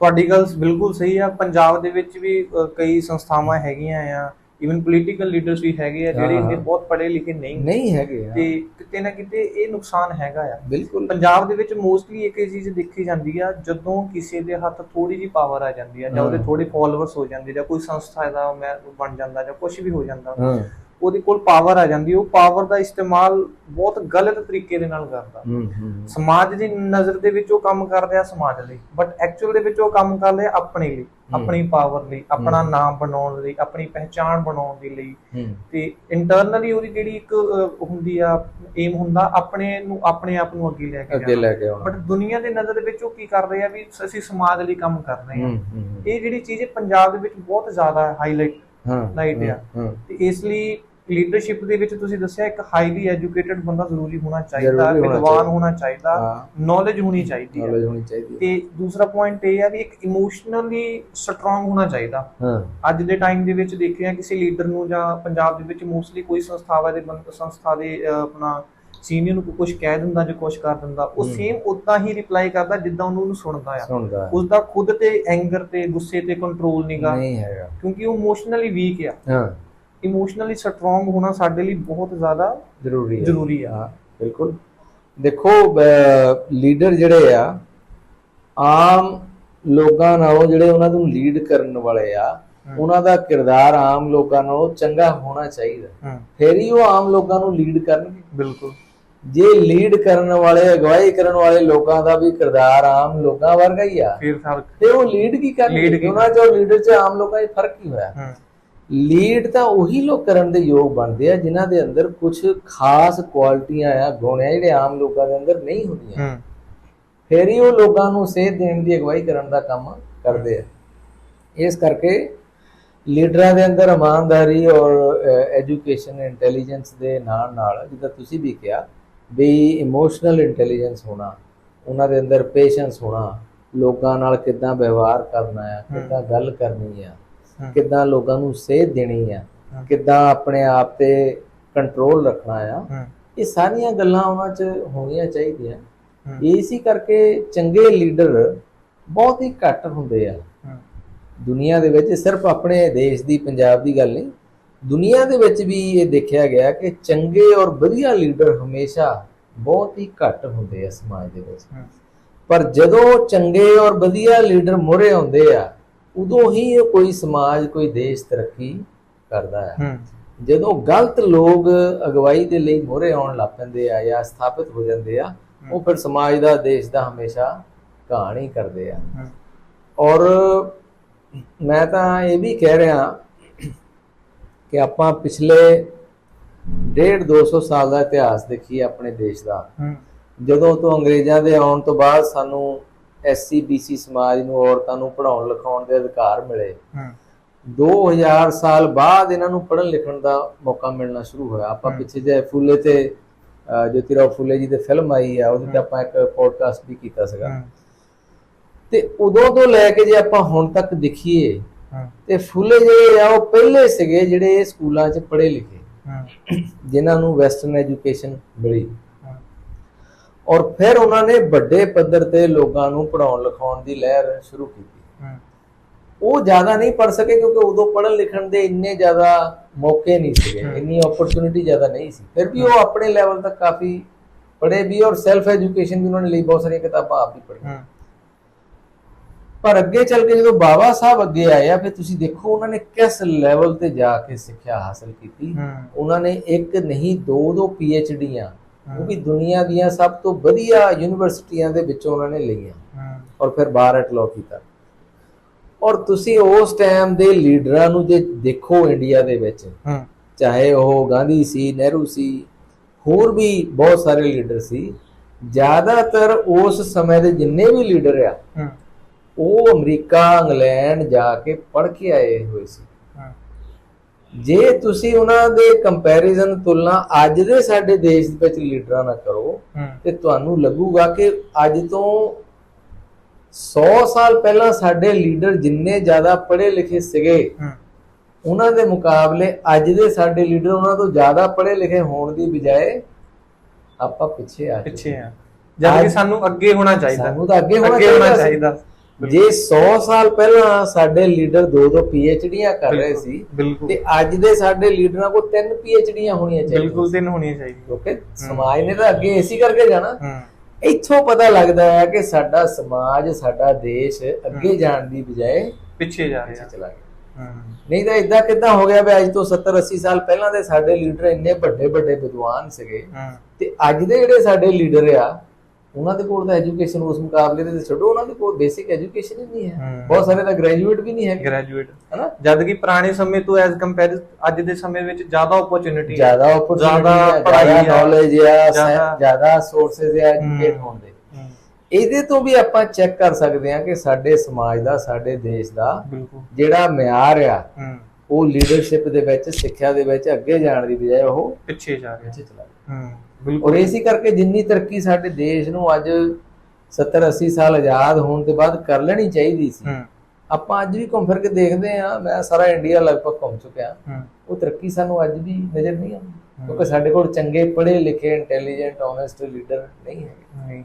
ਤੁਹਾਡੀ ਗੱਲ ਬਿਲਕੁਲ ਸਹੀ ਆ। ਪੰਜਾਬ ਦੇ ਵਿੱਚ ਵੀ ਕਈ ਸੰਸਥਾਵਾਂ ਹੈਗੀਆਂ ਆ। ਇਵਨ ਪੋਲੀਟੀਕਲ ਲੀਡਰਸ ਵੀ ਹੈਗੇ ਆ ਜਿਹੜੇ ਹਾਂ, ਇੰਨੇ ਹਾਂ। ਬਹੁਤ ਪੜ੍ਹੇ ਲਿਖੇ ਨਹੀਂ ਨਹੀਂ ਹੈਗੇ ਆ। ਤੇ ਕਿਤੇ ਨਾ ਕਿਤੇ ਇਹ ਨੁਕਸਾਨ ਹੈਗਾ ਆ। ਬਿਲਕੁਲ। ਪੰਜਾਬ ਦੇ ਵਿੱਚ ਮੋਸਟਲੀ ਇੱਕ ਇਹ ਚੀਜ਼ ਦੇਖੀ ਜਾਂਦੀ ਆ ਜਦੋਂ ਕਿਸੇ ਦੇ ਹੱਥ ਥੋੜੀ ਜੀ ਪਾਵਰ ਆ ਜਾਂਦੀ ਆ ਜਾਂ ਉਹਦੇ। ਥੋੜੇ ਫਾਲੋਅਰਸ ਹੋ ਜਾਂਦੇ ਜਾਂ ਕੋਈ ਸੰਸਥਾ ਦਾ ਮੈਂ ਬਣ ਜਾਂਦਾ ਜਾਂ ਕੁਝ ਵੀ ਹੋ ਜਾਂਦਾ। ਉਹਦੇ ਕੋਲ ਪਾਵਰ ਆ ਜਾਂਦੀ ਉਹ ਪਾਵਰ ਦਾ ਇਸਤੇਮਾਲ ਬਹੁਤ ਗਲਤ ਤਰੀਕੇ ਦੇ ਨਾਲ ਕਰਦਾ। ਸਮਾਜ ਦੀ ਨਜ਼ਰ ਦੇ ਵਿੱਚ ਉਹ ਕੰਮ ਕਰ ਰਿਹਾ ਸਮਾਜ ਲਈ ਬਟ ਐਕਚੁਅਲ ਦੇ ਵਿੱਚ ਉਹ ਕੰਮ ਕਰ ਰਿਹਾ ਆਪਣੇ ਲਈ ਆਪਣੀ ਪਾਵਰ ਲਈ ਆਪਣਾ। ਨਾਮ ਬਣਾਉਣ ਲਈ ਆਪਣੀ ਪਹਿਚਾਣ ਬਣਾਉਣ ਦੇ ਲਈ। ਤੇ ਇੰਟਰਨਲੀ ਉਹਦੀ ਜਿਹੜੀ ਇੱਕ ਹੁੰਦੀ ਆ ਏਮ ਹੁੰਦਾ ਆਪਣੇ ਨੂੰ ਆਪਣੇ ਆਪ ਨੂੰ ਅੱਗੇ ਲੈ ਕੇ ਅੱਗੇ ਲੈ ਕੇ ਬਟ ਦੁਨੀਆ ਦੇ ਨਜ਼ਰ ਦੇ ਵਿੱਚ ਉਹ ਕੀ ਕਰ ਰਹੇ ਆ ਵੀ ਅਸੀਂ ਸਮਾਜ ਲਈ ਕੰਮ ਕਰ ਰਹੇ ਹੂੰ ਇਹ ਜਿਹੜੀ ਚੀਜ਼ ਪੰਜਾਬ ਦੇ ਵਿੱਚ ਬਹੁਤ ਜ਼ਿਆਦਾ ਹਾਈਲਾਈਟ ਹਾਂ ਲਾਈਟ ਆ। ਤੇ ਇਸ ਲਈ ਲੀਡਰਸ਼ਿਪ ਦੇ ਵਿੱਚ ਤੁਸੀਂ ਦੱਸਿਆ ਇੱਕ ਹਾਈਲੀ ਐਜੂਕੇਟਡ ਬੰਦਾ ਜ਼ਰੂਰੀ ਹੋਣਾ ਚਾਹੀਦਾ ਵਿਦਵਾਨ। ਹੋਣਾ ਚਾਹੀਦਾ ਹਾਂ। ਨੌਲੇਜ ਹੋਣੀ ਚਾਹੀਦੀ ਹੈ। ਹੈ। ਤੇ ਦੂਸਰਾ ਪੁਆਇੰਟ ਇਹ ਆ ਵੀ ਇੱਕ ਇਮੋਸ਼ਨਲੀ ਸਟਰੋਂਗ ਹੋਣਾ ਚਾਹੀਦਾ। ਹਾਂ। ਅੱਜ ਦੇ ਟਾਈਮ ਦੇ ਵਿੱਚ ਦੇਖਿਆ ਕਿਸੇ ਲੀਡਰ ਨੂੰ ਜਾਂ ਪੰਜਾਬ ਦੇ ਵਿੱਚ ਮੋਸਟਲੀ ਕੋਈ ਸੰਸਥਾਵਾਂ ਦੇ ਬੰਦ ਸੰਸਥਾ ਦੇ ਆਪਣਾ ਸੀਨੀਅਰ ਨੂੰ ਕੁਝ ਕਹਿ ਦਿੰਦਾ ਜਾਂ ਕੁਝ ਕਰ ਦਿੰਦਾ ਉਹ। ਸੇਮ ਉਦਾਂ ਹੀ ਰਿਪਲਾਈ ਕਰਦਾ ਜਿੱਦਾਂ ਉਹਨੂੰ ਉਹਨੂੰ ਸੁਣਦਾ ਆ। ਹੈ। ਉਸ ਦਾ ਖੁਦ ਤੇ ਐਂਗਰ ਤੇ ਗੁੱਸੇ ਤੇ ਕੰਟਰੋਲ ਨਹੀਂਗਾ ਨਹੀਂ ਹੈਗਾ। ਕਿਉਂਕਿ ਉਹ ਇਮੋਸ਼ਨਲੀ ਵੀਕ ਆ। ਹਾਂ। ਇਮੋਸ਼ਨਲੀ ਸਟਰੋਂਗ ਹੋਣਾ ਸਾਡੇ ਲਈ ਬਹੁਤ ਜ਼ਿਆਦਾ ਜ਼ਰੂਰੀ ਹੈ। ਜ਼ਰੂਰੀ ਆ। ਬਿਲਕੁਲ। ਦੇਖੋ ਲੀਡਰ ਜਿਹੜੇ ਆ ਆਮ ਲੋਕਾਂ ਨਾਲੋਂ ਜਿਹੜੇ ਉਹਨਾਂ ਨੂੰ ਲੀਡ ਕਰਨ ਵਾਲੇ ਆ। ਉਹਨਾਂ ਦਾ ਕਿਰਦਾਰ ਆਮ ਲੋਕਾਂ ਨਾਲੋਂ ਚੰਗਾ ਹੋਣਾ ਚਾਹੀਦਾ। ਫਿਰ ਹੀ ਉਹ ਆਮ ਲੋਕਾਂ ਨੂੰ ਲੀਡ ਕਰਨਗੇ। ਬਿਲਕੁਲ। ਜੇ ਲੀਡ ਕਰਨ ਵਾਲੇ ਅਗਵਾਈ ਕਰਨ ਵਾਲੇ ਲੋਕਾਂ ਦਾ ਵੀ ਕਿਰਦਾਰ ਆਮ ਲੋਕਾਂ ਵਰਗਾ ਹੀ ਆ ਫਿਰ ਫ਼ਰਕ। ਤੇ ਉਹ ਲੀਡ ਕੀ ਕਰਨਗੇ? ਕੀ ਉਹਨਾਂ ਚੋਂ ਲੀਡਰ ਚ ਆਮ ਲੋਕਾਂ 'ਚ ਫ਼ਰਕ ਹੀ ਹੋਇਆ? ਲੀਡ ਤਾਂ ਉਹੀ ਲੋਕ ਕਰਨ ਦੇ ਯੋਗ ਬਣਦੇ ਆ ਜਿਨ੍ਹਾਂ ਦੇ ਅੰਦਰ ਕੁਝ ਖਾਸ ਕੁਆਲਿਟੀਆਂ ਆ ਗੁਣ ਆ ਜਿਹੜੇ ਆਮ ਲੋਕਾਂ ਦੇ ਅੰਦਰ ਨਹੀਂ ਹੁੰਦੀਆਂ। ਹੂੰ। ਫਿਰ ਹੀ ਉਹ ਲੋਕਾਂ ਨੂੰ ਸੇਧ ਦੇਣ ਦੀ ਅਗਵਾਈ ਕਰਨ ਦਾ ਕੰਮ ਕਰਦੇ ਆ। ਇਸ ਕਰਕੇ ਲੀਡਰਾਂ ਦੇ ਅੰਦਰ ਇਮਾਨਦਾਰੀ ਔਰ ਐਜੂਕੇਸ਼ਨ ਇੰਟੈਲੀਜੈਂਸ ਦੇ ਨਾਲ ਨਾਲ ਜਿੱਦਾਂ ਤੁਸੀਂ ਵੀ ਕਿਹਾ ਵੀ ਇਮੋਸ਼ਨਲ ਇੰਟੈਲੀਜੈਂਸ ਹੋਣਾ ਉਹਨਾਂ ਦੇ ਅੰਦਰ ਪੇਸ਼ੈਂਸ ਹੋਣਾ ਲੋਕਾਂ ਨਾਲ ਕਿੱਦਾਂ ਵਿਵਹਾਰ ਕਰਨਾ ਆ ਕਿੱਦਾਂ ਗੱਲ ਕਰਨੀ ਆ ਹੂੰ। ਕਿੱਦਾਂ ਲੋਕਾਂ ਨੂੰ ਸੇਧ ਦੇਣੀ ਆ। ਕਿੱਦਾਂ ਆਪਣੇ ਆਪ ਤੇ ਕੰਟਰੋਲ ਰੱਖਣਾ ਆ ਇਹ ਸਾਰੀਆਂ ਗੱਲਾਂ ਉਹਨਾਂ 'ਚ ਹੋਣੀਆਂ ਚਾਹੀਦੀਆਂ। ਇਸੇ ਕਰਕੇ ਚੰਗੇ ਲੀਡਰ ਬਹੁਤ ਹੀ ਘੱਟ ਹੁੰਦੇ ਆ। ਦੁਨੀਆ ਦੇ ਵਿੱਚ ਸਿਰਫ ਆਪਣੇ ਦੇਸ਼ ਦੀ ਪੰਜਾਬ ਦੀ ਗੱਲ ਨਹੀਂ ਦੁਨੀਆ ਦੇ ਵਿੱਚ ਵੀ ਇਹ ਦੇਖਿਆ ਗਿਆ ਕਿ ਚੰਗੇ ਔਰ ਵਧੀਆ ਲੀਡਰ ਹਮੇਸ਼ਾ ਬਹੁਤ ਹੀ ਘੱਟ ਹੁੰਦੇ ਆ ਸਮਾਜ ਦੇ ਵਿੱਚ। ਪਰ ਜਦੋਂ ਚੰਗੇ ਔਰ ਵਧੀਆ ਲੀਡਰ ਮੋਰੇ ਆਉਂਦੇ ਆ ਉਦੋਂ ਹੀ ਕੋਈ ਸਮਾਜ ਕੋਈ ਦੇਸ਼ ਤਰੱਕੀ ਕਰਦਾ ਹੈ। ਜਦੋਂ ਗਲਤ ਲੋਕ ਅਗਵਾਈ ਦੇ ਲਈ ਮੋਰੇ ਆਉਣ ਲੱਗ ਪੈਂਦੇ ਆ ਜਾਂ ਸਥਾਪਿਤ ਹੋ ਜਾਂਦੇ ਆ ਉਹ ਫਿਰ ਸਮਾਜ ਦਾ ਦੇਸ਼ ਦਾ ਹਮੇਸ਼ਾ ਕਹਾਣੀ ਕਰਦੇ ਆ। ਔਰ ਮੈਂ ਤਾਂ ਇਹ ਵੀ ਕਹਿ ਰਿਹਾ ਕਿ ਆਪਾਂ ਪਿਛਲੇ 1.5 200 ਸਾਲ ਦਾ ਇਤਿਹਾਸ ਦੇਖੀਏ ਆਪਣੇ ਦੇਸ਼ ਦਾ। ਜਦੋਂ ਤੋਂ ਅੰਗਰੇਜ਼ਾਂ ਦੇ ਆਉਣ ਤੋਂ ਬਾਅਦ ਸਾਨੂੰ ਐਸਸੀ ਬੀਸੀ ਸਮਾਜ ਨੂੰ ਔਰਤਾਂ ਨੂੰ ਪੜ੍ਹਾਉਣ ਲਿਖਾਉਣ ਦੇ ਅਧਿਕਾਰ ਮਿਲੇ। ਹੂੰ। 2000 ਸਾਲ ਬਾਅਦ ਇਹਨਾਂ ਨੂੰ ਪੜ੍ਹਨ ਲਿਖਣ ਦਾ ਮੌਕਾ ਮਿਲਣਾ ਸ਼ੁਰੂ ਹੋਇਆ। ਆਪਾਂ। ਪਿੱਛੇ ਜੇ ਫੁੱਲੇ ਤੇ ਜੋਤੀਰਾਓ ਫੁੱਲੇ ਜੀ ਦੇ ਫਿਲਮ ਆਈ ਆ ਉਹਦੇ ਤੇ ਆਪਾਂ ਇੱਕ ਪੋਡਕਾਸਟ ਵੀ ਕੀਤਾ ਸੀਗਾ। ਤੇ ਉਦੋਂ ਤੋਂ ਲੈ ਕੇ ਜੇ ਆਪਾਂ ਹੁਣ ਤੱਕ ਦੇਖੀਏ ਤੇ ਫੁੱਲੇ ਜਿਹੜੇ ਆ ਉਹ ਪਹਿਲੇ ਸੀਗੇ ਜਿਹੜੇ ਸਕੂਲਾਂ 'ਚ ਪੜ੍ਹੇ ਲਿਖੇ। ਜਿਨ੍ਹਾਂ ਨੂੰ ਵੈਸਟਰਨ ਐਜੂਕੇਸ਼ਨ ਮਿਲੀ। ਔਰ ਫਿਰ ਉਹਨਾਂ ਨੇ ਵੱਡੇ ਪੱਧਰ ਤੇ ਲੋਕਾਂ ਨੂੰ ਪੜ੍ਹਾਉਣ ਲਿਖਾਉਣ ਦੀ ਲਹਿਰ ਸ਼ੁਰੂ ਕੀਤੀ। ਉਹ ਜ਼ਿਆਦਾ ਨਹੀਂ ਪੜ ਸਕੇ ਕਿਉਂਕਿ ਉਦੋਂ ਪੜ੍ਹਨ ਲਿਖਣ ਦੇ ਇੰਨੇ ਜ਼ਿਆਦਾ ਮੌਕੇ ਨਹੀਂ ਸੀਗੇ। ਇੰਨੀ ਓਪਰਚੁਨਿਟੀ ਜ਼ਿਆਦਾ ਨਹੀਂ ਸੀ। ਫਿਰ ਵੀ ਉਹ ਆਪਣੇ ਲੈਵਲ ਤੱਕ ਕਾਫੀ ਪੜ੍ਹੇ ਵੀ ਔਰ ਸੈਲਫ ਐਜੂਕੇਸ਼ਨ ਵੀ ਉਹਨਾਂ ਨੇ ਲਈ ਬਹੁਤ ਸਾਰੀਆਂ ਕਿਤਾਬਾਂ ਆਪ ਵੀ ਪੜ੍ਹੀਆਂ। ਪਰ ਅੱਗੇ ਚੱਲ ਕੇ ਜਦੋਂ ਬਾਬਾ ਸਾਹਿਬ ਅੱਗੇ ਆਏ ਆ ਫਿਰ ਤੁਸੀਂ ਦੇਖੋ ਉਹਨਾਂ ਨੇ ਕਿਸ ਲੈਵਲ ਤੇ ਜਾ ਕੇ ਸਿੱਖਿਆ ਹਾਸਲ ਕੀਤੀ। ਉਹਨਾਂ ਨੇ ਇੱਕ ਨਹੀਂ ਦੋ ਦੋ ਡੀਆਂ ਉਹ ਵੀ ਦੁਨੀਆ ਦੀਆਂ ਸਭ ਤੋਂ ਵਧੀਆ ਯੂਨੀਵਰਸਿਟੀਆਂ ਦੇ ਵਿੱਚੋਂ ਉਹਨਾਂ ਨੇ ਲਈਆਂ। ਔਰ ਫਿਰ ਬਾਹਰ ਐਟ ਲਾਅ ਕੀਤਾ। ਔਰ ਤੁਸੀਂ ਉਸ ਟਾਈਮ ਦੇ ਲੀਡਰਾਂ ਨੂੰ ਜੇ ਦੇਖੋ ਇੰਡੀਆ ਦੇ ਵਿੱਚ ਚਾਹੇ ਉਹ ਗਾਂਧੀ ਸੀ ਨਹਿਰੂ ਸੀ ਹੋਰ ਵੀ ਬਹੁਤ ਸਾਰੇ ਲੀਡਰ ਸੀ ਜ਼ਿਆਦਾਤਰ ਉਸ ਸਮੇਂ ਦੇ ਜਿੰਨੇ ਵੀ ਲੀਡਰ ਆ ਉਹ ਅਮਰੀਕਾ ਇੰਗਲੈਂਡ ਜਾ ਕੇ ਪੜ੍ਹ ਕੇ ਆਏ ਹੋਏ ਸੀ। ਜੇ ਤੁਸੀਂ ਉਹਨਾਂ ਦੇ ਕੰਪੈਰੀਜ਼ਨ ਤੁਲਨਾ ਅੱਜ ਦੇ ਸਾਡੇ ਦੇਸ਼ ਵਿੱਚ ਲੀਡਰਾਂ ਨਾਲ ਕਰੋ ਤੇ ਤੁਹਾਨੂੰ ਲੱਗੂਗਾ ਕਿ ਅੱਜ ਤੋਂ 100 ਸਾਲ ਪਹਿਲਾਂ ਸਾਡੇ ਲੀਡਰ ਜਿੰਨੇ ਜ਼ਿਆਦਾ ਪੜ੍ਹੇ ਲਿਖੇ ਸੀਗੇ ਉਹਨਾਂ ਦੇ ਮੁਕਾਬਲੇ ਅੱਜ ਦੇ ਸਾਡੇ ਲੀਡਰ ਉਹਨਾਂ ਤੋਂ ਜ਼ਿਆਦਾ ਪੜ੍ਹੇ ਲਿਖੇ ਹੋਣ ਦੀ ਬਜਾਏ ਆਪਾਂ ਪਿੱਛੇ ਆ ਪਿੱਛੇ ਆ। ਜਦ ਕਿ ਸਾਨੂੰ ਅੱਗੇ ਹੋਣਾ ਚਾਹੀਦਾ। ਸਾਨੂੰ ਤਾਂ ਅੱਗੇ ਹੋਣਾ। ਚਾਹੀਦਾ। ਜੇ 100 ਸਾਲ ਪਹਿਲਾਂ ਸਾਡੇ ਲੀਡਰ ਦੋ ਦੋ ਪੀਐਚਡੀਆਂ ਕਰ ਰਹੇ ਸੀ ਤੇ ਅੱਜ ਦੇ ਸਾਡੇ ਲੀਡਰਾਂ ਕੋਲ ਤਿੰਨ ਪੀਐਚਡੀਆਂ ਹੋਣੀਆਂ ਚਾਹੀਦੀਆਂ। ਬਿਲਕੁਲ ਦਿਨ ਹੋਣੀ ਚਾਹੀਦੀ ਕਿਉਂਕਿ ਸਮਾਜ ਨੇ ਤਾਂ ਅੱਗੇ ਇਸੇ ਕਰਕੇ ਜਾਣਾ। ਇੱਥੋਂ ਪਤਾ ਲੱਗਦਾ ਹੈ ਕਿ ਸਾਡਾ ਸਮਾਜ ਸਾਡਾ ਦੇਸ਼ ਅੱਗੇ ਜਾਣ ਦੀ ਬਜਾਏ ਪਿੱਛੇ ਜਾ ਰਿਹਾ। ਚਲਾ ਗਿਆ। ਨਹੀਂ ਤਾਂ ਇਦਾਂ ਕਿਦਾਂ ਹੋ ਗਿਆ ਵੀ ਅੱਜ ਤੋਂ 70 80 ਸਾਲ ਪਹਿਲਾਂ ਦੇ ਸਾਡੇ ਲੀਡਰ ਇੰਨੇ ਵੱਡੇ ਵੱਡੇ ਵਿਦਵਾਨ ਸੀਗੇ। ਤੇ ਅੱਜ ਦੇ ਜਿਹੜੇ ਸਾਡੇ ਲੀਡਰ ਆ ਉਹਨਾਂ ਦੇ ਕੋਲ ਤਾਂ ਐਜੂਕੇਸ਼ਨ ਉਸ ਮੁਕਾਬਲੇ ਦੇ ਛੱਡੋ ਉਹਨਾਂ ਦੇ ਕੋਲ ਬੇਸਿਕ ਐਜੂਕੇਸ਼ਨ ਹੀ ਨਹੀਂ ਹੈ। ਬਹੁਤ ਸਾਰੇ ਤਾਂ ਗ੍ਰੈਜੂਏਟ ਵੀ ਨਹੀਂ ਹੈ ਗ੍ਰੈਜੂਏਟ ਹੈਨਾ? ਜਦ ਕਿ ਪੁਰਾਣੇ ਸਮੇਂ ਤੋਂ ਐਸ ਕੰਪੇਅਰ ਅੱਜ ਦੇ ਸਮੇਂ ਵਿੱਚ ਜ਼ਿਆਦਾ ਓਪਰਚ्युनिटी ਜ਼ਿਆਦਾ ਓਪਰਚ्युनिटी ਜ਼ਿਆਦਾ ਨੌਲੇਜ ਹੈ ਜ਼ਿਆਦਾ ਸੋਰਸਸ ਹੈ ਐਜੂਕੇਟ ਹੋਣ ਦੇ। ਇਹਦੇ ਤੋਂ ਵੀ ਆਪਾਂ ਚੈੱਕ ਕਰ ਸਕਦੇ ਹਾਂ ਕਿ ਸਾਡੇ ਸਮਾਜ ਦਾ ਸਾਡੇ ਦੇਸ਼ ਦਾ ਜਿਹੜਾ ਮਿਆਰ ਆ ਉਹ ਲੀਡਰਸ਼ਿਪ ਦੇ ਵਿੱਚ ਸਿੱਖਿਆ ਦੇ ਵਿੱਚ ਅੱਗੇ ਜਾਣ ਦੀ ਬਜਾਏ ਉਹ ਪਿੱਛੇ ਜਾ ਰਿਹਾ। ਪਿੱਛੇ ਚਲਾ ਗਿਆ ਹੂੰ ਔਰ ਬਿਲਕੁਲ। ਇਸੇ ਕਰਕੇ ਜਿੰਨੀ ਤਰੱਕੀ ਸਾਡੇ ਦੇਸ਼ ਨੂੰ ਅੱਜ 70 80 ਸਾਲ ਆਜ਼ਾਦ ਹੋਣ ਦੇ ਬਾਅਦ ਕਰ ਲੈਣੀ ਚਾਹੀਦੀ ਸੀ ਆਪਾਂ ਅੱਜ ਵੀ ਘੁੰਮ ਫਿਰ ਕੇ ਦੇਖਦੇ ਆ ਮੈਂ ਸਾਰਾ ਇੰਡੀਆ ਲਗਭਗ ਘੁੰਮ ਚੁੱਕਿਆ। ਉਹ ਤਰੱਕੀ ਸਾਨੂੰ ਅੱਜ ਵੀ ਨਜ਼ਰ ਨਹੀਂ ਆਉਂਦੀ ਕਿਉਂਕਿ ਸਾਡੇ ਕੋਲ ਚੰਗੇ ਪੜ੍ਹੇ ਲਿਖੇ ਇੰਟੈਲੀਜੈਂਟ ਓਨੈਸਟ ਲੀਡਰ ਨਹੀਂ ਹੈਗੇ। ਨਹੀਂ